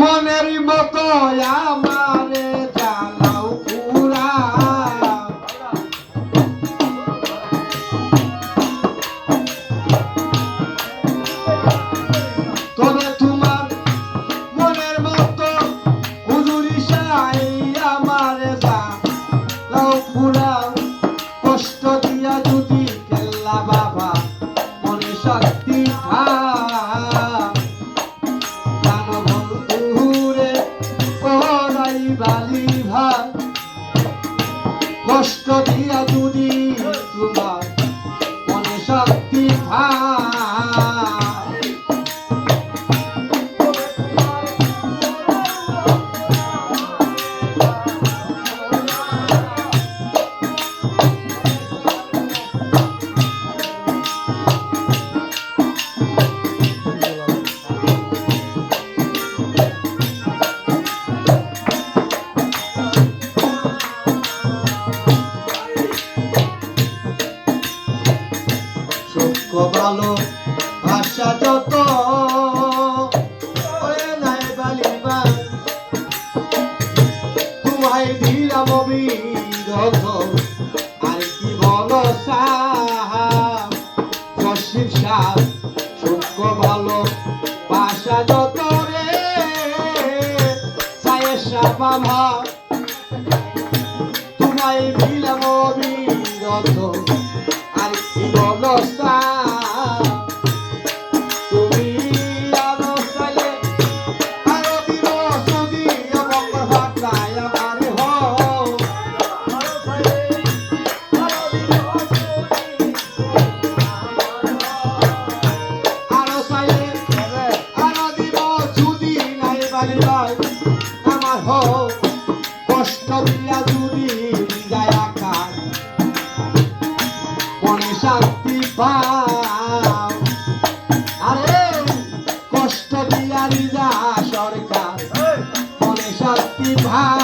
মনের মতো আমারে চালাও পুরা। তবে তোমার মনের মতো হুজুরি সাই আমারে চালাও পুরা। কষ্ট দিয়া যদি কেল্লা বাবা, মনে শক্তি খা কষ্ট দিয়া যদি তোমার মনে শক্তি ভাই ভাষা যত নাই বালিবা তোমায় দিলাম বিরত আর কি বলো জসিম সাহ সূক্ষ্ম ভালো ভাষা যত রে। সায়েশা বাবা তোমায় দিলাম বিরত লয় আমার হও কষ্ট দিয়া যদি যায় আকার মনে শান্তি পাও। আরে কষ্ট দিয়া রিজা সরকার। মনে শান্তি ভাও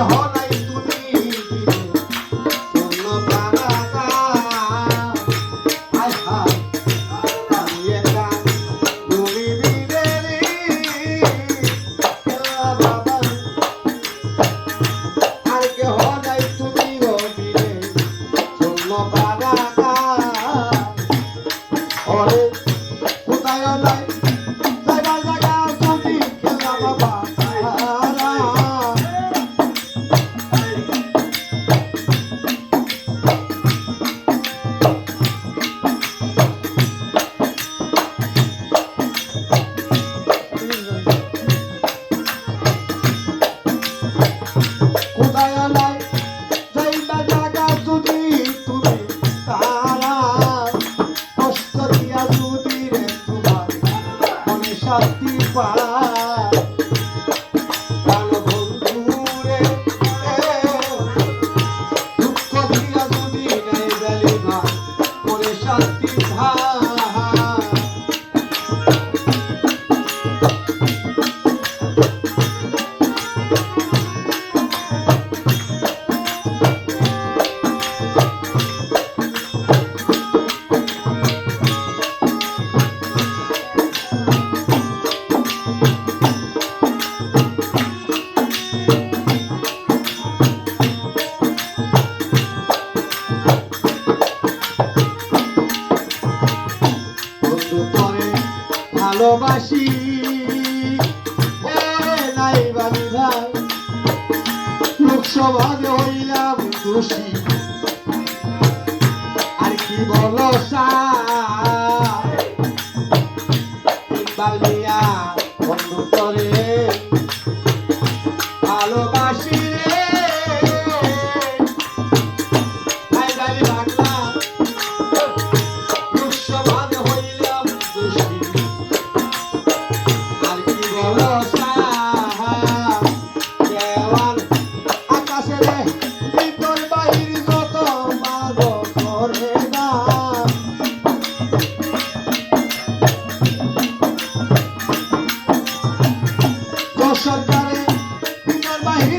আর শান্তি পায়। ভালোবাসি। নাই বাবি ভাই লোকসভাতে হইলাম দোষী। আর কি বলো সা Vai,